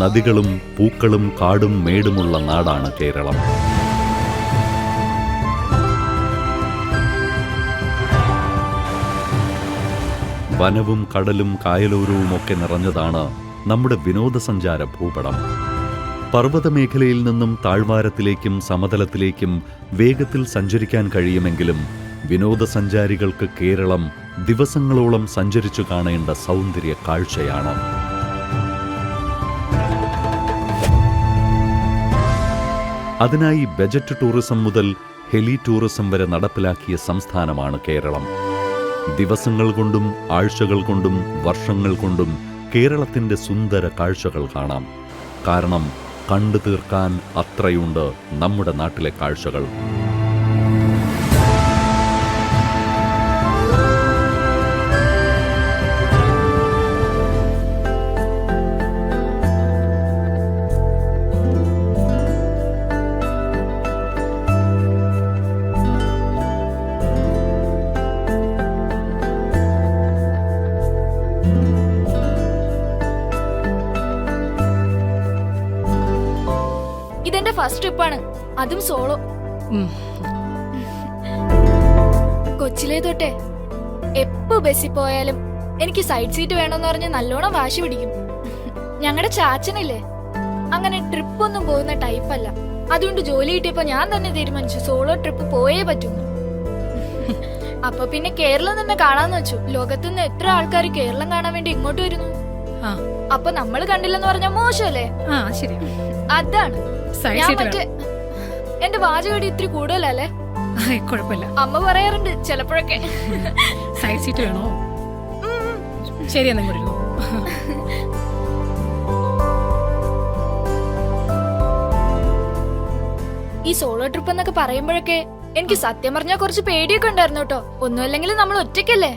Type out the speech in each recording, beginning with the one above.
നദികളും പൂക്കളും കാടും മേടുമുള്ള നാടാണ് കേരളം. വനവും കടലും കായലോരവുമൊക്കെ നിറഞ്ഞതാണ് നമ്മുടെ വിനോദസഞ്ചാര ഭൂപടം. പർവതമേഖലയിൽ നിന്നും താഴ്വാരത്തിലേക്കും സമതലത്തിലേക്കും വേഗത്തിൽ സഞ്ചരിക്കാൻ കഴിയുമെങ്കിലും വിനോദസഞ്ചാരികൾക്ക് കേരളം ദിവസങ്ങളോളം സഞ്ചരിച്ചു കാണേണ്ട സൗന്ദര്യ കാഴ്ചയാണ്. അതിനായി ബജറ്റ് ടൂറിസം മുതൽ ഹെലി ടൂറിസം വരെ നടപ്പിലാക്കിയ സംസ്ഥാനമാണ് കേരളം. ദിവസങ്ങൾ കൊണ്ടും ആഴ്ചകൾ കൊണ്ടും വർഷങ്ങൾ കൊണ്ടും കേരളത്തിന്റെ സുന്ദര കാഴ്ചകൾ കാണാം. കാരണം കണ്ടു തീർക്കാൻ അത്രയുണ്ട് നമ്മുടെ നാട്ടിലെ കാഴ്ചകൾ. അതും സോളോ. കൊച്ചിലെ തൊട്ടെ എപ്പോ ബസ്സിൽ പോയാലും എനിക്ക് സൈഡ് സീറ്റ് വേണമെന്ന് പറഞ്ഞ് നല്ലോണം വാശി പിടിക്കും. ഞങ്ങളുടെ ചാച്ചനില്ലേ അങ്ങനെ ട്രിപ്പ് ഒന്നും പോകുന്ന ടൈപ്പല്ല. അതുകൊണ്ട് ജോലി കിട്ടിയപ്പോ ഞാൻ തന്നെ തീരുമാനിച്ചു സോളോ ട്രിപ്പ് പോയേ പറ്റൂ. അപ്പൊ പിന്നെ കേരളം തന്നെ കാണാന്ന് വെച്ചു. ലോകത്തുനിന്ന് എത്ര ആൾക്കാർ കേരളം കാണാൻ വേണ്ടി ഇങ്ങോട്ട് വരുന്നു? അപ്പൊ നമ്മൾ കണ്ടില്ലെന്ന് പറഞ്ഞ മോശമല്ലേ? അതാണ്. ഞാൻ മറ്റേ എന്റെ വാചകടി ഇത്തിരി കൂടുതലല്ലേ? കുഴപ്പമില്ല. അമ്മ പറയാറുണ്ട് ചിലപ്പോഴൊക്കെ. സൈഡ് സീറ്റ് വേണോ? ശരി എന്നാ ഈ സോളോ ട്രിപ്പ് എന്നൊക്കെ പറയുമ്പോഴൊക്കെ എനിക്ക് സത്യം പറഞ്ഞാൽ കുറച്ച് പേടിയൊക്കെ ഉണ്ടായിരുന്നു കേട്ടോ. ഒന്നുമല്ലെങ്കിൽ നമ്മൾ ഒറ്റയ്ക്കല്ലേ?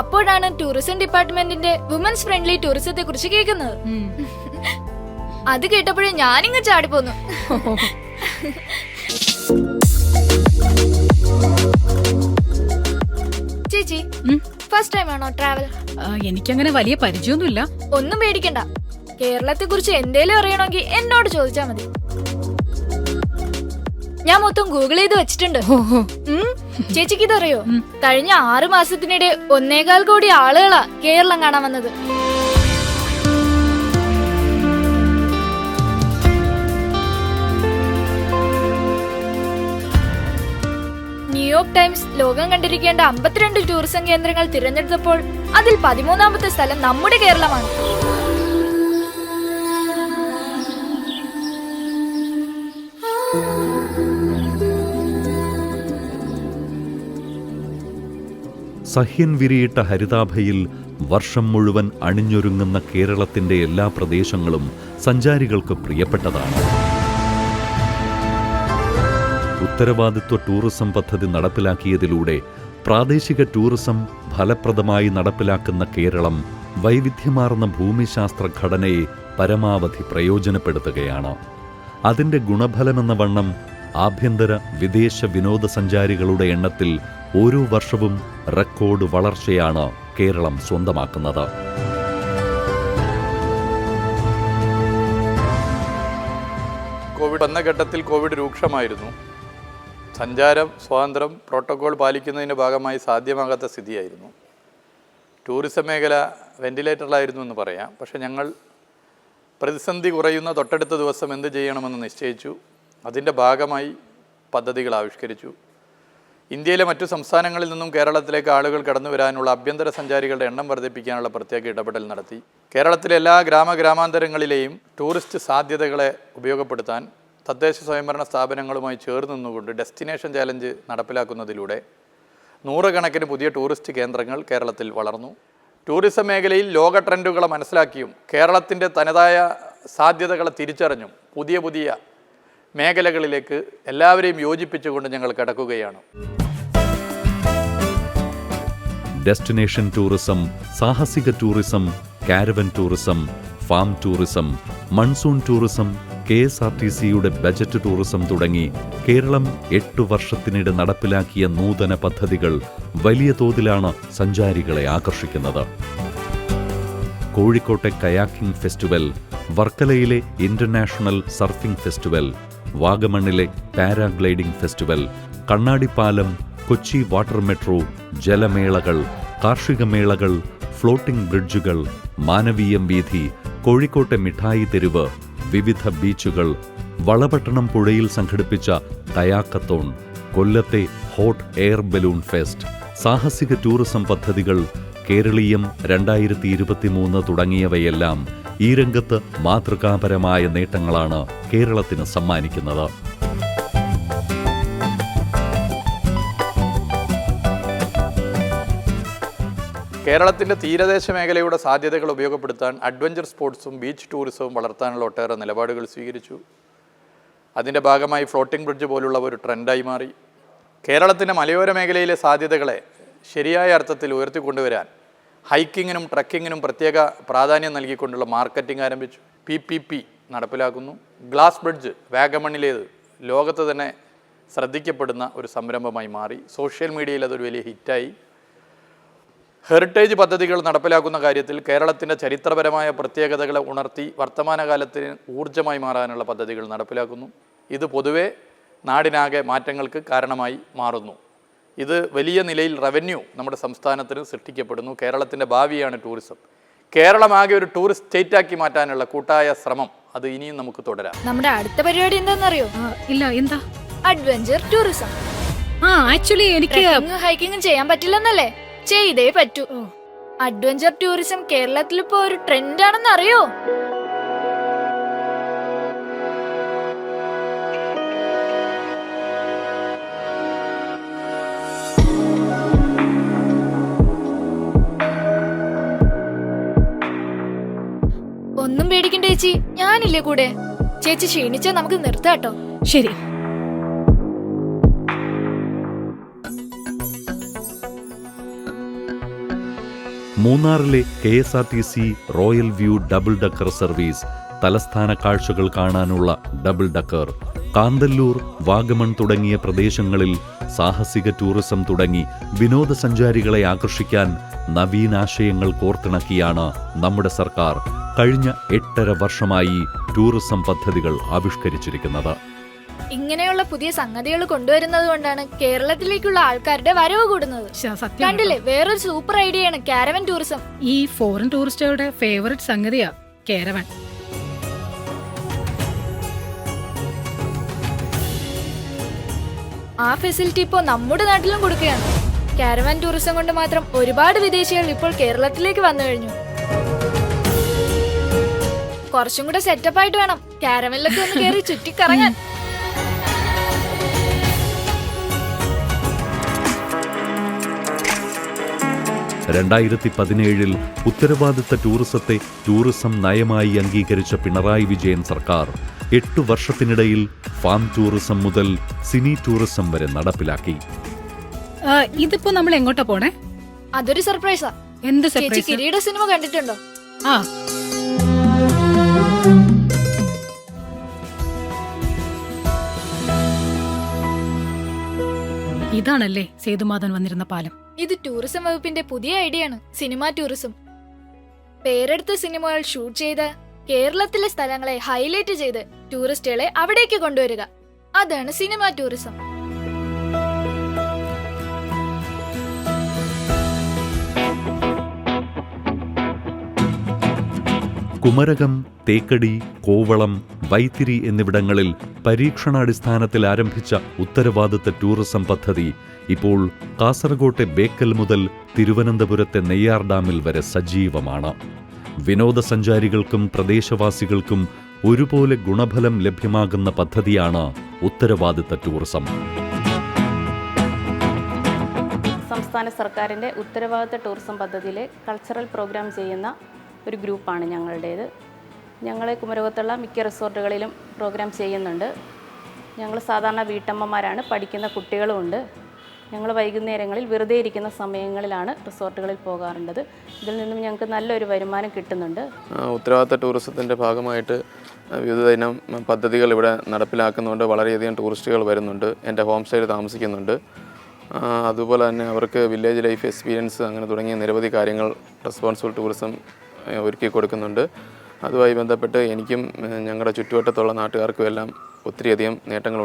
അപ്പോഴാണ് ടൂറിസം ഡിപ്പാർട്ട്മെന്റിന്റെ വുമൻസ് ഫ്രണ്ട്ലി ടൂറിസത്തെ കുറിച്ച് കേൾക്കുന്നത്. അത് കേട്ടപ്പോഴേ ഞാനിങ്ങ് ചാടിപ്പോന്നു. ഫസ്റ്റ് ടൈം ആണോ ട്രാവൽ എനിക്കങ്ങനെ വലിയ പരിചയമൊന്നുമില്ല. ഒന്നും പേടിക്കണ്ട. കേരളത്തെ കുറിച്ച് എന്തേലും അറിയണമെങ്കിൽ എന്നോട് ചോദിച്ചാ മതി. ഞാൻ മൊത്തം ഗൂഗിൾ ചെയ്ത് വെച്ചിട്ടുണ്ട്. ചേച്ചിക്ക് ഇതറിയോ? കഴിഞ്ഞ ആറു മാസത്തിനിടെ ഒന്നേകാൽ കോടി ആളുകളാ കേരളം കാണാൻ വന്നത്. ന്യൂയോർക്ക് ടൈംസ് ലോകം കണ്ടിരിക്കേണ്ട അമ്പത്തിരണ്ട് ടൂറിസം കേന്ദ്രങ്ങൾ തിരഞ്ഞെടുത്തപ്പോൾ അതിൽ പതിമൂന്നാമത്തെ സ്ഥലം നമ്മുടെ കേരളമാണ്. സഹ്യൻ വിരിയിട്ട ഹരിതാഭയിൽ വർഷം മുഴുവൻ അണിഞ്ഞൊരുങ്ങുന്ന കേരളത്തിന്റെ എല്ലാ പ്രദേശങ്ങളും സഞ്ചാരികൾക്ക് പ്രിയപ്പെട്ടതാണ്. ഉത്തരവാദിത്വ ടൂറിസം പദ്ധതി നടപ്പിലാക്കിയതിലൂടെ പ്രാദേശിക ടൂറിസം ഫലപ്രദമായി നടപ്പിലാക്കുന്ന കേരളം വൈവിധ്യമാർന്ന ഭൂമിശാസ്ത്ര ഘടനയെ പരമാവധി പ്രയോജനപ്പെടുത്തുകയാണ്. അതിന്റെ ഗുണഫലമെന്ന വണ്ണം ആഭ്യന്തര വിദേശ വിനോദസഞ്ചാരികളുടെ എണ്ണത്തിൽ ഓരോ വർഷവും റെക്കോർഡ് വളർച്ചയാണ് കേരളം സ്വന്തമാക്കുന്നത്. കോവിഡ് വന്ന ഘട്ടത്തിൽ കോവിഡ് രൂക്ഷമായിരുന്നു. സഞ്ചാരം സ്വാതന്ത്ര്യം പ്രോട്ടോകോൾ പാലിക്കുന്നതിന്റെ ഭാഗമായി സാധ്യമാകാത്ത സ്ഥിതിയായിരുന്നു. ടൂറിസം മേഖല വെന്റിലേറ്ററിലായിരുന്നു എന്ന് പറയാം. പക്ഷേ ഞങ്ങൾ പ്രതിസന്ധി കുറയുന്ന തൊട്ടടുത്ത ദിവസം എന്ത് ചെയ്യണമെന്ന് നിശ്ചയിച്ചു. അതിന്റെ ഭാഗമായി പദ്ധതികൾ ആവിഷ്കരിച്ചു. ഇന്ത്യയിലെ മറ്റു സംസ്ഥാനങ്ങളിൽ നിന്നും കേരളത്തിലേക്ക് ആളുകൾ കടന്നു വരാനുള്ള ആഭ്യന്തര സഞ്ചാരികളുടെ എണ്ണം വർദ്ധിപ്പിക്കാനുള്ള പ്രത്യേക ഇടപെടൽ നടത്തി. കേരളത്തിലെ എല്ലാ ഗ്രാമ ഗ്രാമഗ്രാമാന്തരങ്ങളിലെയും ടൂറിസ്റ്റ് സാധ്യതകളെ ഉപയോഗപ്പെടുത്താൻ തദ്ദേശ സ്വയംഭരണ സ്ഥാപനങ്ങളുമായി ചേർന്ന് നിന്നുകൊണ്ട് ഡെസ്റ്റിനേഷൻ ചാലഞ്ച് നടപ്പിലാക്കുന്നതിലൂടെ നൂറുകണക്കിന് പുതിയ ടൂറിസ്റ്റ് കേന്ദ്രങ്ങൾ കേരളത്തിൽ വളർന്നു. ടൂറിസം മേഖലയിൽ ലോക ട്രെൻഡുകളെ മനസ്സിലാക്കിയും കേരളത്തിന്റെ തനതായ സാധ്യതകളെ തിരിച്ചറിഞ്ഞും പുതിയ പുതിയ മേഖലകളിലേക്ക് എല്ലാവരെയും യോജിപ്പിച്ചുകൊണ്ട് ഞങ്ങൾ കിടക്കുകയാണ്. ഡെസ്റ്റിനേഷൻ ടൂറിസം സാഹസിക tourism caravan tourism farm tourism monsoon tourism K S R T സിയുടെ ബജറ്റ് ടൂറിസം തുടങ്ങി കേരളം എട്ടു വർഷത്തിനിടെ നടപ്പിലാക്കിയ നൂതന പദ്ധതികൾ വലിയ തോതിലാണ് സഞ്ചാരികളെ ആകർഷിക്കുന്നത്. കോഴിക്കോട്ടെ കയാക്കിംഗ് ഫെസ്റ്റിവൽ വർക്കലയിലെ ഇന്റർനാഷണൽ സർഫിംഗ് ഫെസ്റ്റിവൽ വാഗമണ്ണിലെ പാരാഗ്ലൈഡിംഗ് ഫെസ്റ്റിവൽ കണ്ണാടിപ്പാലം കൊച്ചി വാട്ടർ മെട്രോ ജലമേളകൾ കാർഷിക മേളകൾ ഫ്ലോട്ടിംഗ് ബ്രിഡ്ജുകൾ മാനവീയം വീഥി കോഴിക്കോട്ടെ മിഠായി തെരുവ് വിവിധ ബീച്ചുകൾ വളപട്ടണം പുഴയിൽ സംഘടിപ്പിച്ച കയാക്കത്തോൺ കൊല്ലത്തെ ഹോട്ട് എയർ ബലൂൺ ഫെസ്റ്റ് സാഹസിക ടൂറിസം പദ്ധതികൾ കേരളീയം രണ്ടായിരത്തി ഇരുപത്തിമൂന്ന് തുടങ്ങിയവയെല്ലാം ഈ രംഗത്ത് മാതൃകാപരമായ നേട്ടങ്ങളാണ് കേരളത്തിന് സമ്മാനിക്കുന്നത്. കേരളത്തിന്റെ തീരദേശ മേഖലയുടെ സാധ്യതകൾ ഉപയോഗപ്പെടുത്താൻ അഡ്വഞ്ചർ സ്പോർട്സും ബീച്ച് ടൂറിസവും വളർത്താനുള്ള ഒട്ടേറെ നിലപാടുകൾ സ്വീകരിച്ചു. അതിന്റെ ഭാഗമായി ഫ്ലോട്ടിംഗ് ബ്രിഡ്ജ് പോലുള്ള ഒരു ട്രെൻഡായി മാറി. കേരളത്തിന്റെ മലയോര മേഖലയിലെ സാധ്യതകളെ ശരിയായ അർത്ഥത്തിൽ ഉയർത്തിക്കൊണ്ടുവരാൻ ഹൈക്കിങ്ങിനും ട്രക്കിങ്ങിനും പ്രത്യേക പ്രാധാന്യം നൽകിക്കൊണ്ടുള്ള മാർക്കറ്റിംഗ് ആരംഭിച്ചു. പി പി പി നടപ്പിലാക്കുന്നു. ഗ്ലാസ് ബ്രിഡ്ജ് വാഗമണിലേത് ലോകത്ത് തന്നെ ശ്രദ്ധിക്കപ്പെടുന്ന ഒരു സംരംഭമായി മാറി. സോഷ്യൽ മീഡിയയിൽ അതൊരു വലിയ ഹിറ്റായി. ഹെറിറ്റേജ് പദ്ധതികൾ നടപ്പിലാക്കുന്ന കാര്യത്തിൽ കേരളത്തിന്റെ ചരിത്രപരമായ പ്രത്യേകതകളെ ഉണർത്തി വർത്തമാനകാലത്തിന് ഊർജമായി മാറാനുള്ള പദ്ധതികൾ നടപ്പിലാക്കുന്നു. ഇത് പൊതുവേ നാടിനാകെ മാറ്റങ്ങൾക്ക് കാരണമായി മാറുന്നു. ഇത് വലിയ നിലയിൽ റവന്യൂ നമ്മുടെ സംസ്ഥാനത്തിന് സൃഷ്ടിക്കപ്പെടുന്നു. കേരളത്തിന്റെ ഭാവിയാണ് ടൂറിസം കേരളമാകെ ഒരു ടൂറിസ്റ്റ് സ്റ്റേറ്റാക്കി മാറ്റാനുള്ള കൂട്ടായ ശ്രമം അത് ഇനിയും നമുക്ക് തുടരാം. നമ്മുടെ അടുത്ത പരിപാടി എന്താണെന്നറിയോ? അറിയോ ഇല്ല എന്താ? അഡ്വഞ്ചർ ടൂറിസം ആ ആക്ച്വലി എനിക്ക് ഹൈക്കിംഗും ഹൈക്കിങ്ങും ചെയ്യാൻ പറ്റില്ലെന്നല്ലേ? ചെയ്തേ പറ്റൂ. അഡ്വഞ്ചർ ടൂറിസം കേരളത്തിൽ ഇപ്പോ ഒരു ട്രെൻഡ് ആണെന്ന് അറിയോ? ഒന്നും പേടിക്കണ്ട ചേച്ചി ഞാനില്ലേ കൂടെ? ചേച്ചി ക്ഷീണിച്ചാ നമുക്ക് നിർത്താട്ടോ ശരി. മൂന്നാറിലെ K S R T C royal view double decker service തലസ്ഥാന കാഴ്ചകൾ കാണാനുള്ള ഡബിൾ ഡക്കർ. കാന്തല്ലൂർ വാഗമൺ തുടങ്ങിയ പ്രദേശങ്ങളിൽ സാഹസിക ടൂറിസം തുടങ്ങി വിനോദസഞ്ചാരികളെ ആകർഷിക്കാൻ നവീനാശയങ്ങൾ കോർത്തിണക്കിയാണ് നമ്മുടെ സർക്കാർ. കഴിഞ്ഞ എട്ടര വർഷമായി ടൂറിസം പദ്ധതികൾ ആവിഷ്കരിച്ചിരിക്കുന്നത്. ഇങ്ങനെയുള്ള പുതിയ സംഗതികൾ കൊണ്ടുവരുന്നത് കൊണ്ടാണ് കേരളത്തിലേക്കുള്ള ആൾക്കാരുടെ വരവ് കൂടുന്നത്. സത്യം കണ്ടില്ലേ? വേറൊരു സൂപ്പർ ഐഡിയയാണ് കാരവൻ ടൂറിസം ഈ ഫോറിൻ ടൂറിസ്റ്റുകളുടെ ഫേവററ്റ് സംഗതിയാ കേരവൻ ആ ഫെസിലിറ്റി ഇപ്പോൾ നമ്മുടെ നാട്ടിലും കൊടുക്കുകയാണ്. കാരവൻ ടൂറിസം കൊണ്ട് മാത്രം ഒരുപാട് വിദേശികൾ ഇപ്പോൾ കേരളത്തിലേക്ക് വന്നു കഴിഞ്ഞു. കുറച്ചും കൂടെ സെറ്റപ്പ് ആയിട്ട് വേണം. കാരവനിലൊക്കെ ഒന്ന് കയറി ചുറ്റിക്കറങ്ങാൻ. രണ്ടായിരത്തി പതിനേഴിൽ ഉത്തരവാദിത്ത ടൂറിസത്തെ ടൂറിസം നയമായി അംഗീകരിച്ച പിണറായി വിജയൻ സർക്കാർ എട്ടു വർഷത്തിനിടയിൽ ഫാം ടൂറിസം മുതൽ സിനി ടൂറിസം വരെ നടപ്പിലാക്കി. ഇതിപ്പോ നമ്മൾ എങ്ങോട്ടാ പോണേ? അതൊരു സർപ്രൈസാ. എന്ത് സർപ്രൈസ്? കിരീട സിനിമ കണ്ടിട്ടുണ്ടോ? ആ. ഇതാണല്ലേ സേതുമാധവൻ വന്നിരുന്ന പാലം. ഇത് ടൂറിസം വകുപ്പിന്റെ പുതിയ ഐഡിയയാണ് സിനിമാ ടൂറിസം. പേരെടുത്ത സിനിമകൾ ഷൂട്ട് ചെയ്ത് കേരളത്തിലെ സ്ഥലങ്ങളെ ഹൈലൈറ്റ് ചെയ്ത് ടൂറിസ്റ്റുകളെ അവിടേക്ക് കൊണ്ടുവരിക. അതാണ് സിനിമാ ടൂറിസം. കുമരകം തേക്കടി കോവളം വൈത്തിരി എന്നിവിടങ്ങളിൽ പരീക്ഷണാടിസ്ഥാനത്തിൽ ആരംഭിച്ച ഉത്തരവാദിത്ത ടൂറിസം പദ്ധതി ഇപ്പോൾ കാസർകോട്ടെ ബേക്കൽ മുതൽ തിരുവനന്തപുരത്തെ നെയ്യാർ ഡാമിൽ വരെ സജീവമാണ്. വിനോദസഞ്ചാരികൾക്കും പ്രദേശവാസികൾക്കും ഒരുപോലെ ഗുണഫലം ലഭ്യമാകുന്ന പദ്ധതിയാണ് ഉത്തരവാദിത്ത ടൂറിസം. സംസ്ഥാന സർക്കാരിന്റെ ഉത്തരവാദിത്ത ടൂറിസം പദ്ധതിയിലെ കൾച്ചറൽ പ്രോഗ്രാം ചെയ്യുന്ന ഒരു ഗ്രൂപ്പാണ് ഞങ്ങളുടേത്. ഞങ്ങൾ കുമരകത്തുള്ള മിക്ക റിസോർട്ടുകളിലും പ്രോഗ്രാം ചെയ്യുന്നുണ്ട്. ഞങ്ങൾ സാധാരണ വീട്ടമ്മമാരാണ് പഠിക്കുന്ന കുട്ടികളുമുണ്ട് ഞങ്ങൾ വൈകുന്നേരങ്ങളിൽ വെറുതെ ഇരിക്കുന്ന സമയങ്ങളിലാണ് റിസോർട്ടുകളിൽ പോകാറുള്ളത്. ഇതിൽ നിന്നും ഞങ്ങൾക്ക് നല്ലൊരു വരുമാനം കിട്ടുന്നുണ്ട്. ഉത്തരവാദിത്ത ടൂറിസത്തിന്റെ ഭാഗമായിട്ട് വിവിധ ഇനം പദ്ധതികൾ ഇവിടെ നടപ്പിലാക്കുന്നുണ്ട്. വളരെയധികം ടൂറിസ്റ്റുകൾ വരുന്നുണ്ട്. എന്റെ ഹോം സ്റ്റേയിൽ താമസിക്കുന്നുണ്ട്. അതുപോലെ തന്നെ അവർക്ക് വില്ലേജ് ലൈഫ് എക്സ്പീരിയൻസ് അങ്ങനെ തുടങ്ങിയ നിരവധി കാര്യങ്ങൾ റെസ്പോൺസിബിൾ ടൂറിസം ഒരുക്കി കൊടുക്കുന്നുണ്ട്. അതുമായി ബന്ധപ്പെട്ട് എനിക്കും ഞങ്ങളുടെ ചുറ്റുവട്ടത്തുള്ള നാട്ടുകാർക്കും എല്ലാം ഒത്തിരിയധികം നേട്ടങ്ങൾ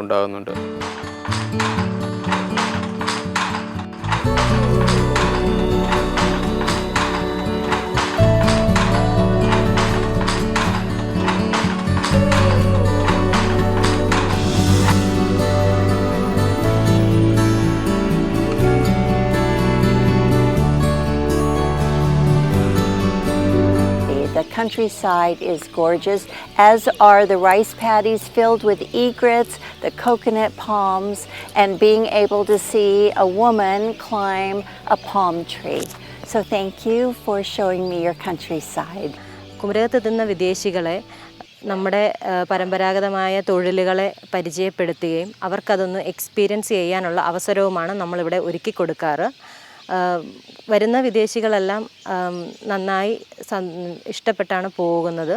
countryside is gorgeous, as are the rice paddies filled with egrets, the coconut palms, and being able to see a woman climb a palm tree. So, thank you for showing me your countryside. കുമരകത്തെത്തുന്ന വിദേശികളെ നമ്മുടെ പരമ്പരാഗതമായ തൊഴിലുകളെ പരിചയപ്പെടുത്തുകയും അവർക്കതൊന്ന് experience ചെയ്യാനുള്ള അവസരവുമാണ് നമ്മളിവിടെ ഒരുക്കി കൊടുക്കാറ് വരുന്ന വിദേശികളെല്ലാം നന്നായി ഇഷ്ടപ്പെട്ടാണ് പോകുന്നത്.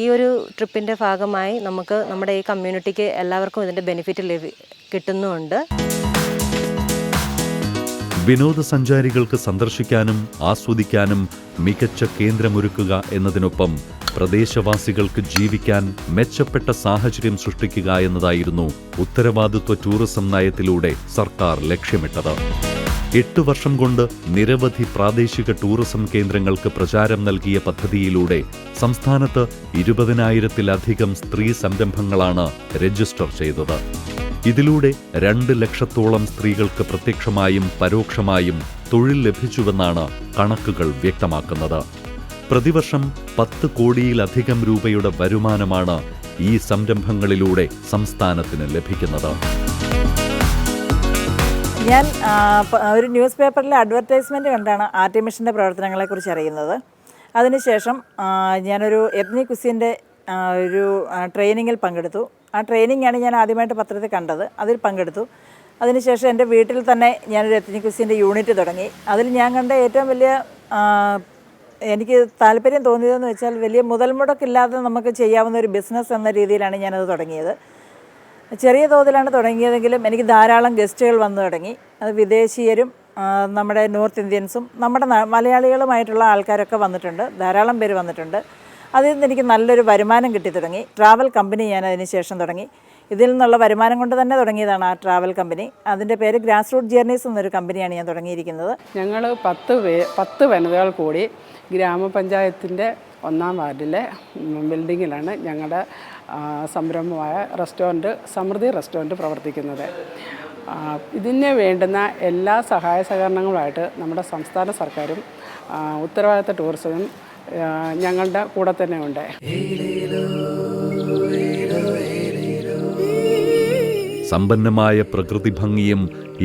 ഈ ഒരു ട്രിപ്പിന്റെ ഭാഗമായി നമുക്ക് നമ്മുടെ ഈ കമ്മ്യൂണിറ്റിക്ക് എല്ലാവർക്കും ഇതിന്റെ ബെനിഫിറ്റ് ലഭി കിട്ടുന്നുമുണ്ട് വിനോദസഞ്ചാരികൾക്ക് സന്ദർശിക്കാനും ആസ്വദിക്കാനും മികച്ച കേന്ദ്രമൊരുക്കുക എന്നതിനൊപ്പം പ്രദേശവാസികൾക്ക് ജീവിക്കാൻ മെച്ചപ്പെട്ട സാഹചര്യം സൃഷ്ടിക്കുക എന്നതായിരുന്നു ഉത്തരവാദിത്വ ടൂറിസം നയത്തിലൂടെ സർക്കാർ ലക്ഷ്യമിട്ടത്. എട്ട് വർഷം കൊണ്ട് നിരവധി പ്രാദേശിക ടൂറിസം കേന്ദ്രങ്ങൾക്ക് പ്രചാരം നൽകിയ പദ്ധതിയിലൂടെ സംസ്ഥാനത്ത് ഇരുപതിനായിരത്തിലധികം സ്ത്രീ സംരംഭങ്ങളാണ് രജിസ്റ്റർ ചെയ്തത്. ഇതിലൂടെ രണ്ട് ലക്ഷത്തോളം സ്ത്രീകൾക്ക് പ്രത്യക്ഷമായും പരോക്ഷമായും തൊഴിൽ ലഭിച്ചുവെന്നാണ് കണക്കുകൾ വ്യക്തമാക്കുന്നത്. പ്രതിവർഷം പത്ത് കോടിയിലധികം രൂപയുടെ വരുമാനമാണ് ഈ സംരംഭങ്ങളിലൂടെ സംസ്ഥാനത്തിന് ലഭിക്കുന്നത്. ഞാൻ ഒരു ന്യൂസ് പേപ്പറിലെ അഡ്വർടൈസ്മെന്റ് കണ്ടാണ് ആർട്ടിമിഷന്റെ പ്രവർത്തനങ്ങളെക്കുറിച്ച് അറിയുന്നത്. അതിനുശേഷം ഞാനൊരു എത്നി കുസിന്റെ ഒരു ട്രെയിനിങ്ങിൽ പങ്കെടുത്തു. ആ ട്രെയിനിങ്ങാണ് ഞാൻ ആദ്യമായിട്ട് പത്രത്തിൽ കണ്ടത്. അതിൽ പങ്കെടുത്തു. അതിനുശേഷം എന്റെ വീട്ടിൽ തന്നെ ഞാനൊരു എത്നി കുസിന്റെ യൂണിറ്റ് തുടങ്ങി. അതിൽ ഞാൻ കണ്ട ഏറ്റവും വലിയ എനിക്ക് താല്പര്യം തോന്നിയതെന്ന് വെച്ചാൽ വലിയ മുതൽ മുടക്കില്ലാതെ നമുക്ക് ചെയ്യാവുന്ന ഒരു ബിസിനസ് എന്ന രീതിയിലാണ് ഞാനത് തുടങ്ങിയത്. ചെറിയ തോതിലാണ് തുടങ്ങിയതെങ്കിലും എനിക്ക് ധാരാളം ഗസ്റ്റുകൾ വന്നു തുടങ്ങി. അത് വിദേശീയരും നമ്മുടെ നോർത്ത് ഇന്ത്യൻസും നമ്മുടെ മലയാളികളുമായിട്ടുള്ള ആൾക്കാരൊക്കെ വന്നിട്ടുണ്ട്. ധാരാളം പേര് വന്നിട്ടുണ്ട്. അതിൽ നിന്ന് എനിക്ക് നല്ലൊരു വരുമാനം കിട്ടി തുടങ്ങി. ട്രാവൽ കമ്പനി ഞാൻ അതിന് ശേഷം തുടങ്ങി. ഇതിൽ നിന്നുള്ള വരുമാനം കൊണ്ട് തന്നെ തുടങ്ങിയതാണ് ആ ട്രാവൽ കമ്പനി. അതിന്റെ പേര് ഗ്രാസ് റൂട്ട് ജേർണീസ് എന്നൊരു കമ്പനിയാണ് ഞാൻ തുടങ്ങിയിരിക്കുന്നത്. ഞങ്ങൾ പത്ത് പേ പത്ത് വനിതകൾ കൂടി ഗ്രാമപഞ്ചായത്തിന്റെ ഒന്നാം വാർഡിലെ ബിൽഡിങ്ങിലാണ് ഞങ്ങളുടെ സംരംഭമായ റെസ്റ്റോറന്റ് സമൃദ്ധി റെസ്റ്റോറന്റ് പ്രവർത്തിക്കുന്നത്. ഇതിന് വേണ്ടുന്ന എല്ലാ സഹായ സഹകരണങ്ങളുമായിട്ട് നമ്മുടെ സംസ്ഥാന സർക്കാരും ഉത്തരവാദിത്ത ടൂറിസവും ഞങ്ങളുടെ കൂടെ തന്നെ ഉണ്ട്. സമ്പന്നമായ പ്രകൃതി ഭംഗിയും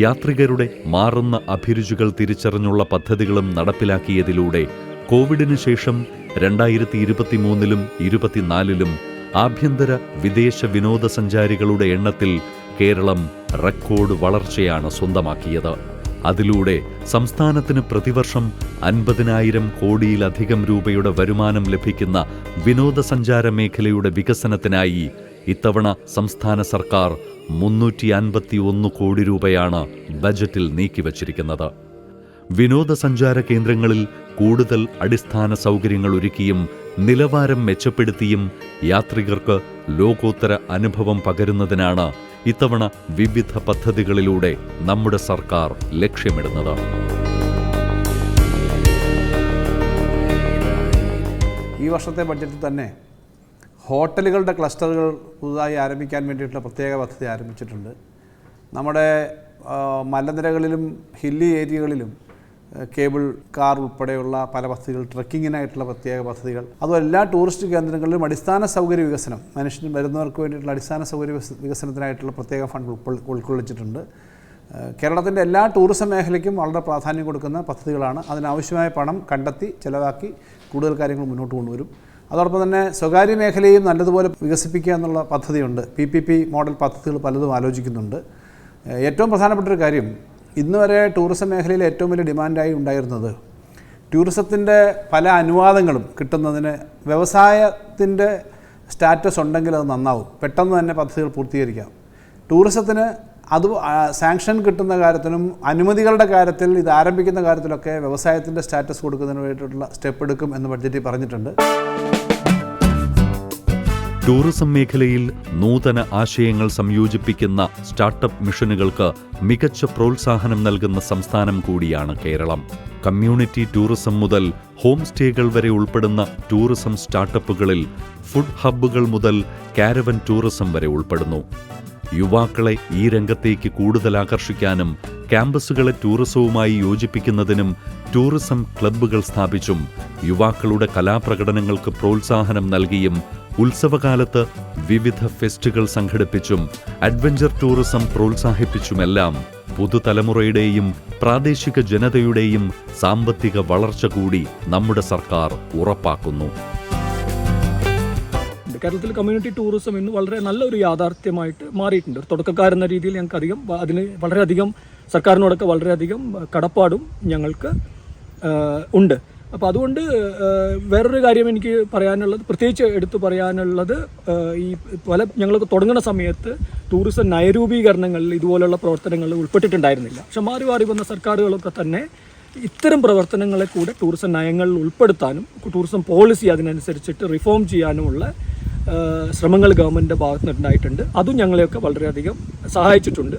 യാത്രികരുടെ മാറുന്ന അഭിരുചികൾ തിരിച്ചറിഞ്ഞുള്ള പദ്ധതികളും നടപ്പിലാക്കിയതിലൂടെ കോവിഡിന് ശേഷം രണ്ടായിരത്തി ഇരുപത്തിമൂന്നിലും ഇരുപത്തിനാലിലും ആഭ്യന്തര വിദേശ വിനോദസഞ്ചാരികളുടെ എണ്ണത്തിൽ കേരളം റെക്കോർഡ് വളർച്ചയാണ് സ്വന്തമാക്കിയത്. അതിലൂടെ സംസ്ഥാനത്തിന് പ്രതിവർഷം അൻപതിനായിരം കോടിയിലധികം രൂപയുടെ വരുമാനം ലഭിക്കുന്ന വിനോദസഞ്ചാര മേഖലയുടെ വികസനത്തിനായി ഇത്തവണ സംസ്ഥാന സർക്കാർ മുന്നൂറ്റി അൻപത്തി ഒന്ന് കോടി രൂപയാണ് ബജറ്റിൽ നീക്കിവച്ചിരിക്കുന്നത്. വിനോദസഞ്ചാര കേന്ദ്രങ്ങളിൽ കൂടുതൽ അടിസ്ഥാന സൗകര്യങ്ങൾ ഒരുക്കിയും നിലവാരം മെച്ചപ്പെടുത്തിയും യാത്രികർക്ക് ലോകോത്തര അനുഭവം പകരുന്നതിനാണ് ഇത്തവണ വിവിധ പദ്ധതികളിലൂടെ നമ്മുടെ സർക്കാർ ലക്ഷ്യമിടുന്നത്. ഈ വർഷത്തെ ബഡ്ജറ്റിൽ തന്നെ ഹോട്ടലുകളുടെ ക്ലസ്റ്ററുകൾ പുതുതായി ആരംഭിക്കാൻ വേണ്ടിയിട്ടുള്ള പ്രത്യേക പദ്ധതി ആരംഭിച്ചിട്ടുണ്ട്. നമ്മുടെ മലനിരകളിലും ഹില്ലി ഏരിയകളിലും കേബിൾ കാർ ഉൾപ്പെടെയുള്ള പല പദ്ധതികൾ ട്രക്കിങ്ങിനായിട്ടുള്ള പ്രത്യേക പദ്ധതികൾ. അതുപോലെ എല്ലാ ടൂറിസ്റ്റ് കേന്ദ്രങ്ങളിലും അടിസ്ഥാന സൗകര്യ വികസനം. മനുഷ്യന് വരുന്നവർക്ക് വേണ്ടിയിട്ടുള്ള അടിസ്ഥാന സൗകര്യ വികസനത്തിനായിട്ടുള്ള പ്രത്യേക ഫണ്ട് ഉൾക്കൊ- ഉൾക്കൊള്ളിച്ചിട്ടുണ്ട്. കേരളത്തിന്റെ എല്ലാ ടൂറിസം മേഖലയ്ക്കും വളരെ പ്രാധാന്യം കൊടുക്കുന്ന പദ്ധതികളാണ്. അതിനാവശ്യമായ പണം കണ്ടെത്തി ചിലവാക്കി കൂടുതൽ കാര്യങ്ങൾ മുന്നോട്ട് കൊണ്ടുവരും. അതോടൊപ്പം തന്നെ സ്വകാര്യ മേഖലയും നല്ലതുപോലെ വികസിപ്പിക്കുക എന്നുള്ള പദ്ധതിയുണ്ട്. പി പി പി മോഡൽ പദ്ധതികൾ പലതും ആലോചിക്കുന്നുണ്ട്. ഏറ്റവും പ്രധാനപ്പെട്ട ഒരു കാര്യം ഇന്ന് വരെ ടൂറിസം മേഖലയിൽ ഏറ്റവും വലിയ ഡിമാൻഡായി ഉണ്ടായിരുന്നത് ടൂറിസത്തിന്റെ പല അനുവാദങ്ങളും കിട്ടുന്നതിന് വ്യവസായത്തിന്റെ സ്റ്റാറ്റസ് ഉണ്ടെങ്കിൽ അത് നന്നാവും. പെട്ടെന്ന് തന്നെ പദ്ധതികൾ പൂർത്തീകരിക്കാം. ടൂറിസത്തിന് അത് സാങ്ഷൻ കിട്ടുന്ന കാര്യത്തിനും അനുമതികളുടെ കാര്യത്തിൽ ഇത് ആരംഭിക്കുന്ന കാര്യത്തിലൊക്കെ വ്യവസായത്തിന്റെ സ്റ്റാറ്റസ് കൊടുക്കുന്നതിന് വേണ്ടിയിട്ടുള്ള സ്റ്റെപ്പ് എടുക്കും എന്ന് ബഡ്ജറ്റിൽ പറഞ്ഞിട്ടുണ്ട്. ടൂറിസം മേഖലയിൽ നൂതന ആശയങ്ങൾ സംയോജിപ്പിക്കുന്ന സ്റ്റാർട്ടപ്പ് മിഷനുകൾക്ക് മികച്ച പ്രോത്സാഹനം നൽകുന്ന സംസ്ഥാനം കൂടിയാണ് കേരളം. കമ്മ്യൂണിറ്റി ടൂറിസം മുതൽ ഹോം സ്റ്റേകൾ വരെ ഉൾപ്പെടുന്ന ടൂറിസം സ്റ്റാർട്ടപ്പുകളിൽ ഫുഡ് ഹബ്ബുകൾ മുതൽ കാരവൻ ടൂറിസം വരെ ഉൾപ്പെടുന്നു. യുവാക്കളെ ഈ രംഗത്തേക്ക് കൂടുതൽ ആകർഷിക്കാനും ക്യാമ്പസുകളെ ടൂറിസവുമായി യോജിപ്പിക്കുന്നതിനും ടൂറിസം ക്ലബ്ബുകൾ സ്ഥാപിച്ചും യുവാക്കളുടെ കലാപ്രകടനങ്ങൾക്ക് പ്രോത്സാഹനം നൽകിയും ഉത്സവകാലത്ത് വിവിധ ഫെസ്റ്റുകൾ സംഘടിപ്പിച്ചും അഡ്വഞ്ചർ ടൂറിസം പ്രോത്സാഹിപ്പിച്ചുമെല്ലാം പുതുതലമുറയുടെയും പ്രാദേശിക ജനതയുടെയും സാമ്പത്തിക വളർച്ച കൂടി നമ്മുടെ സർക്കാർ ഉറപ്പാക്കുന്നു. കേരളത്തിൽ കമ്മ്യൂണിറ്റി ടൂറിസം ഇന്ന് വളരെ നല്ലൊരു യാഥാർത്ഥ്യമായിട്ട് മാറിയിട്ടുണ്ട്. ഒരു തുടക്കക്കാരെന്ന രീതിയിൽ ഞങ്ങൾക്ക് അധികം അതിന് വളരെയധികം സർക്കാരിനോടൊക്കെ വളരെയധികം കടപ്പാടും ഞങ്ങൾക്ക് ഉണ്ട്. അപ്പോൾ അതുകൊണ്ട് വേറൊരു കാര്യം എനിക്ക് പറയാനുള്ളത് പ്രത്യേകിച്ച് എടുത്തു പറയാനുള്ളത് ഈ പല ഞങ്ങൾക്ക് തുടങ്ങുന്ന സമയത്ത് ടൂറിസം നയരൂപീകരണങ്ങളിൽ ഇതുപോലുള്ള പ്രവർത്തനങ്ങളിൽ ഉൾപ്പെട്ടിട്ടുണ്ടായിരുന്നില്ല. പക്ഷെ മാറി മാറി വന്ന സർക്കാരുകളൊക്കെ തന്നെ ഇത്തരം പ്രവർത്തനങ്ങളെ കൂടെ ടൂറിസം നയങ്ങളിൽ ഉൾപ്പെടുത്താനും ടൂറിസം പോളിസി അതിനനുസരിച്ചിട്ട് റിഫോം ചെയ്യാനുമുള്ള ശ്രമങ്ങൾ ഗവൺമെന്റിന്റെ ഭാഗത്ത് നിന്നുണ്ടായിട്ടുണ്ട് അതും ഞങ്ങളെയൊക്കെ വളരെയധികം സഹായിച്ചിട്ടുണ്ട്.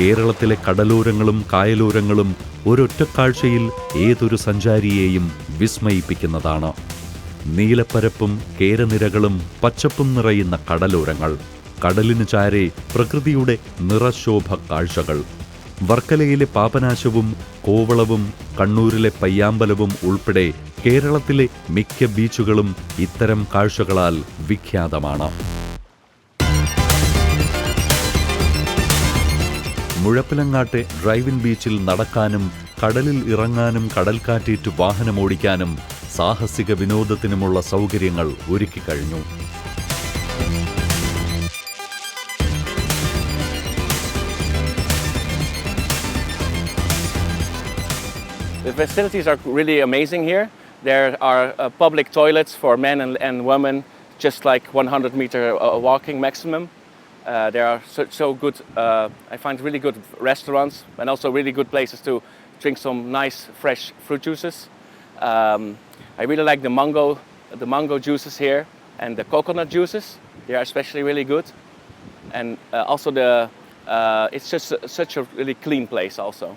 കേരളത്തിലെ കടലോരങ്ങളും കായലോരങ്ങളും ഒരൊറ്റക്കാഴ്ചയിൽ ഏതൊരു സഞ്ചാരിയെയും വിസ്മയിപ്പിക്കുന്നതാണ്. നീലപ്പരപ്പും കേരനിരകളും പച്ചപ്പും നിറയുന്ന കടലോരങ്ങൾ. കടലിന് ചാരെ പ്രകൃതിയുടെ നിറശോഭ കാഴ്ചകൾ. വർക്കലയിലെ പാപനാശവും കോവളവും കണ്ണൂരിലെ പയ്യാമ്പലവും ഉൾപ്പെടെ കേരളത്തിലെ മിക്ക ബീച്ചുകളും ഇത്തരം കാഴ്ചകളാൽ വിഖ്യാതമാണ്. മുഴപ്പിലങ്ങാട്ടെ ഡ്രൈവിൻ ബീച്ചിൽ നടക്കാനും കടലിൽ ഇറങ്ങാനും കടൽക്കാറ്റേറ്റ് വാഹനമോടിക്കാനും സാഹസിക വിനോദത്തിനുമുള്ള സൗകര്യങ്ങൾ ഒരുക്കിക്കഴിഞ്ഞു. The facilities are really amazing here. There are uh, public toilets for men and, and women, just like 100 meter uh, walking maximum. Uh, there are so, so good, uh, I find really good restaurants and also really good places to drink some nice fresh fruit juices. Um, I really like the mango, the mango juices here and the coconut juices. They are especially really good. And uh, also the, uh, it's just such a really clean place also.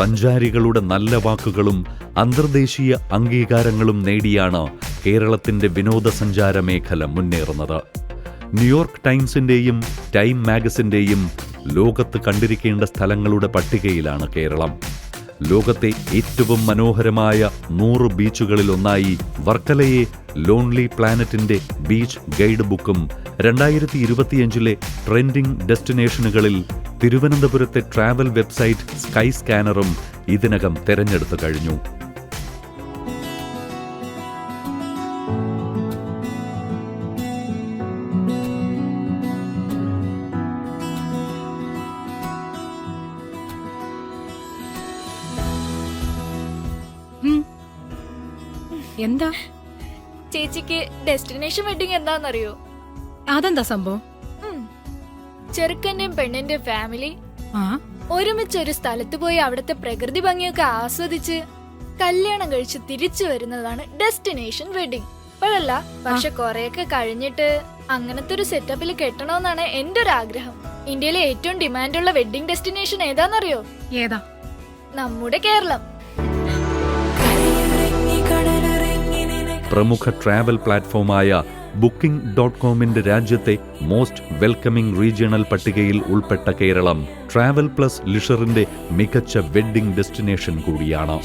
സഞ്ചാരികളുടെ നല്ല വാക്കുകളും അന്തർദേശീയ അംഗീകാരങ്ങളും നേടിയാണ് കേരളത്തിന്റെ വിനോദസഞ്ചാര മേഖല മുന്നേറുന്നത്. New York ടൈംസിന്റെയും time മാഗസിന്റെയും ലോകത്ത് കണ്ടിരിക്കേണ്ട സ്ഥലങ്ങളുടെ പട്ടികയിലാണ് കേരളം. ലോകത്തെ ഏറ്റവും മനോഹരമായ നൂറ് ബീച്ചുകളിലൊന്നായി വർക്കലയെ ലോൺലി പ്ലാനറ്റിന്റെ ബീച്ച് ഗൈഡ് ബുക്കും രണ്ടായിരത്തി ഇരുപത്തിയഞ്ചിലെ ട്രെൻഡിംഗ് ഡെസ്റ്റിനേഷനുകളിൽ തിരുവനന്തപുരത്തെ ട്രാവൽ വെബ്സൈറ്റ് സ്കൈ സ്കാനറും ഇതിനകം തെരഞ്ഞെടുത്തു കഴിഞ്ഞു. എന്താ? ചേച്ചിക്ക് ഡെസ്റ്റിനേഷൻ വെഡിങ് എന്താണെന്നറിയോ അതെന്താ സംഭവം. ചെറുക്കന്റെയും പെണ്ണിന്റെയും ഫാമിലി ആ? ഒരുമിച്ച് ഒരു സ്ഥലത്ത് പോയി അവിടുത്തെ പ്രകൃതി ഭംഗിയൊക്കെ ആസ്വദിച്ച് കല്യാണം കഴിച്ച് തിരിച്ചു വരുന്നതാണ് ഡെസ്റ്റിനേഷൻ വെഡിങ് ഇപ്പോഴല്ല പക്ഷെ കൊറേയൊക്കെ കഴിഞ്ഞിട്ട് അങ്ങനത്തെ ഒരു സെറ്റപ്പിൽ കെട്ടണമെന്നാണ് എന്റെ ഒരു ആഗ്രഹം ഇന്ത്യയിലെ ഏറ്റവും ഡിമാൻഡുള്ള വെഡിങ് ഡെസ്റ്റിനേഷൻ ഏതാണെന്നറിയോ ഏതാ? നമ്മുടെ കേരളം. പ്രമുഖ ട്രാവൽ പ്ലാറ്റ്ഫോമായ ബുക്കിംഗ് ഡോട്ട് കോമിന്റെ രാജ്യത്തെ മോസ്റ്റ് വെൽക്കമിംഗ് റീജിയണൽ പട്ടികയിൽ ഉൾപ്പെട്ട കേരളം ട്രാവൽ പ്ലസ് ലിഷറിന്റെ മികച്ച വെഡ്ഡിംഗ് ഡെസ്റ്റിനേഷൻ കൂടിയാണ്.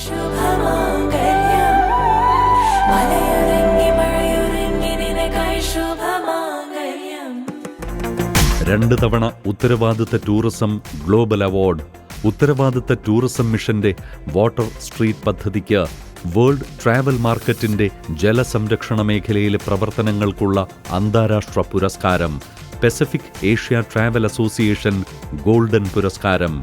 രണ്ട് തവണ ഉത്തരവാദിത്ത ടൂറിസം ഗ്ലോബൽ അവാർഡ് ഉത്തരവാദിത്ത ടൂറിസം മിഷന്റെ വാട്ടർ സ്ട്രീറ്റ് പദ്ധതിക്ക് വേൾഡ് ട്രാവൽ മാർക്കറ്റിന്റെ ജലസംരക്ഷണ മേഖലയിലെ പ്രവർത്തനങ്ങൾക്കുള്ള അന്താരാഷ്ട്ര പുരസ്കാരം Pacific Asia travel association golden പുരസ്കാരം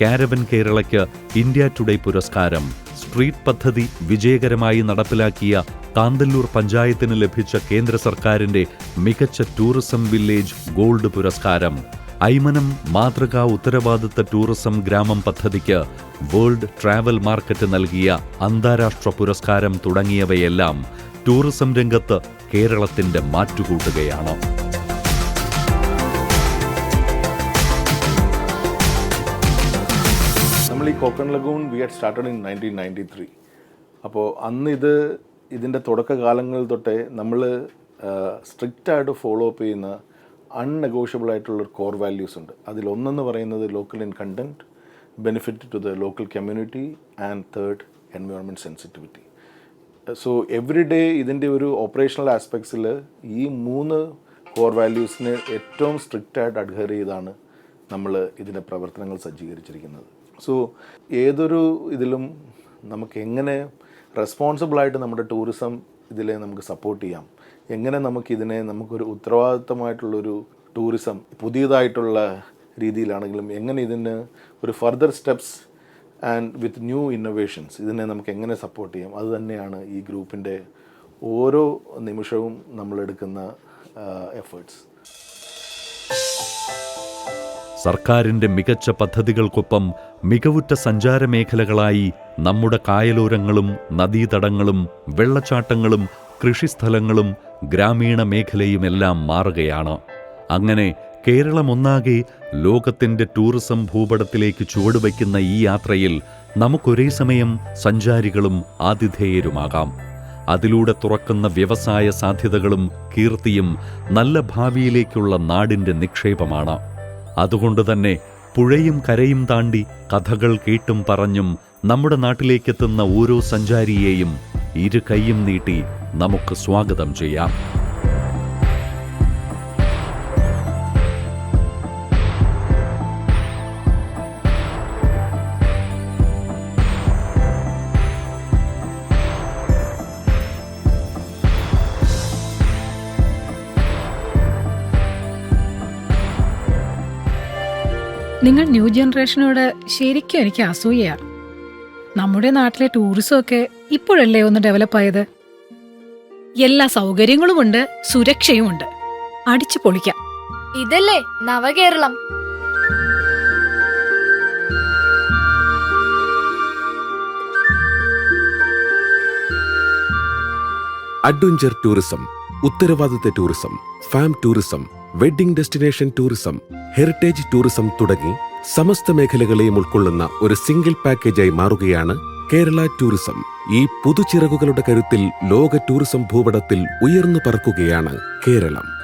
കാരവൻ കേരളയ്ക്ക് ഇന്ത്യ ടുഡേ പുരസ്കാരം സ്ട്രീറ്റ് പദ്ധതി വിജയകരമായി നടപ്പിലാക്കിയ കാന്തല്ലൂർ പഞ്ചായത്തിന് ലഭിച്ച കേന്ദ്ര സർക്കാരിന്റെ മികച്ച ടൂറിസം വില്ലേജ് ഗോൾഡ് പുരസ്കാരം ഐമനം മാതൃകാ ഉത്തരവാദിത്ത ടൂറിസം ഗ്രാമം പദ്ധതിക്ക് വേൾഡ് ട്രാവൽ മാർക്കറ്റ് നൽകിയ അന്താരാഷ്ട്ര പുരസ്കാരം തുടങ്ങിയവയെല്ലാം ടൂറിസം രംഗത്ത് കേരളത്തിന്റെ മാറ്റുകൂട്ടുകയാണ്. നമ്മൾ ഈ cocoon lagoon we had started in nineteen ninety three അപ്പോൾ അന്ന് ഇത് ഇതിന്റെ തുടക്കകാലങ്ങളിൽ തൊട്ടേ നമ്മൾ സ്ട്രിക്റ്റായിട്ട് ഫോളോ അപ്പ് ചെയ്യുന്ന അൺനെഗോഷ്യബിൾ ആയിട്ടുള്ള ഒരു കോർ വാല്യൂസ് ഉണ്ട്. അതിലൊന്നെന്ന് പറയുന്നത് local in content benefit to the local community and third environment sensitivity so every day ഇതിന്റെ ഒരു ഓപ്പറേഷണൽ ആസ്പെക്ട്സിൽ ഈ മൂന്ന് കോർ വാല്യൂസിന് ഏറ്റവും സ്ട്രിക്റ്റായിട്ട് അഡ്ഹർ ചെയ്താണ് നമ്മൾ ഇതിന്റെ പ്രവർത്തനങ്ങൾ സജ്ജീകരിച്ചിരിക്കുന്നത്. സോ ഏതൊരു ഇതിലും നമുക്ക് എങ്ങനെ റെസ്പോൺസിബിളായിട്ട് നമ്മുടെ ടൂറിസം ഇതിലെ നമുക്ക് സപ്പോർട്ട് ചെയ്യാം എങ്ങനെ നമുക്കിതിനെ നമുക്കൊരു ഉത്തരവാദിത്തമായിട്ടുള്ളൊരു ടൂറിസം പുതിയതായിട്ടുള്ള രീതിയിലാണെങ്കിലും എങ്ങനെ ഇതിന് ഒരു further steps and with new innovations ഇതിനെ നമുക്ക് എങ്ങനെ സപ്പോർട്ട് ചെയ്യാം? അത് തന്നെയാണ് ഈ ഗ്രൂപ്പിന്റെ ഓരോ നിമിഷവും നമ്മളെടുക്കുന്ന എഫേർട്സ് സർക്കാരിന്റെ മികച്ച പദ്ധതികൾക്കൊപ്പം മികവുറ്റ സഞ്ചാര മേഖലകളായി നമ്മുടെ കായലോരങ്ങളും നദീതടങ്ങളും വെള്ളച്ചാട്ടങ്ങളും കൃഷിസ്ഥലങ്ങളും ഗ്രാമീണ മേഖലയുമെല്ലാം മാറുകയാണ്. അങ്ങനെ കേരളമൊന്നാകെ ലോകത്തിന്റെ ടൂറിസം ഭൂപടത്തിലേക്ക് ചുവടുവയ്ക്കുന്ന ഈ യാത്രയിൽ നമുക്കൊരേ സമയം സഞ്ചാരികളും ആതിഥേയരുമാകാം. അതിലൂടെ തുറക്കുന്ന വ്യവസായ സാധ്യതകളും കീർത്തിയും നല്ല ഭാവിയിലേക്കുള്ള നാടിന്റെ നിക്ഷേപമാണ്. അതുകൊണ്ട് തന്നെ പുഴയും കരയും താണ്ടി കഥകൾ കേട്ടും പറഞ്ഞും നമ്മുടെ നാട്ടിലേക്കെത്തുന്ന ഓരോ സഞ്ചാരിയെയും ഇരു കൈയും നീട്ടി നമുക്ക് സ്വാഗതം ചെയ്യാം. നിങ്ങൾ ന്യൂ ജനറേഷനോട് ശരിക്കും എനിക്ക് അസൂയയാ. നമ്മുടെ നാട്ടിലെ ടൂറിസം ഒക്കെ ഇപ്പോഴല്ലേ ഒന്ന് ഡെവലപ്പ് ആയത്? എല്ലാ സൗകര്യങ്ങളുമുണ്ട് സുരക്ഷയുമുണ്ട്. അടിച്ചു പൊളിക്കാം. ഇതല്ലേ നവകേരളം. അഡ്വഞ്ചർ ടൂറിസം ഉത്തരവാദിത്ത tourism farm tourism wedding destination tourism heritage tourism തുടങ്ങി സമസ്ത മേഖലകളെയും ഉൾക്കൊള്ളുന്ന ഒരു സിംഗിൾ പാക്കേജായി മാറുകയാണ് കേരള ടൂറിസം ഈ പുതുചിറകുകളുടെ കരുത്തിൽ ലോക ടൂറിസം ഭൂപടത്തിൽ ഉയർന്നു പറക്കുകയാണ് കേരളം.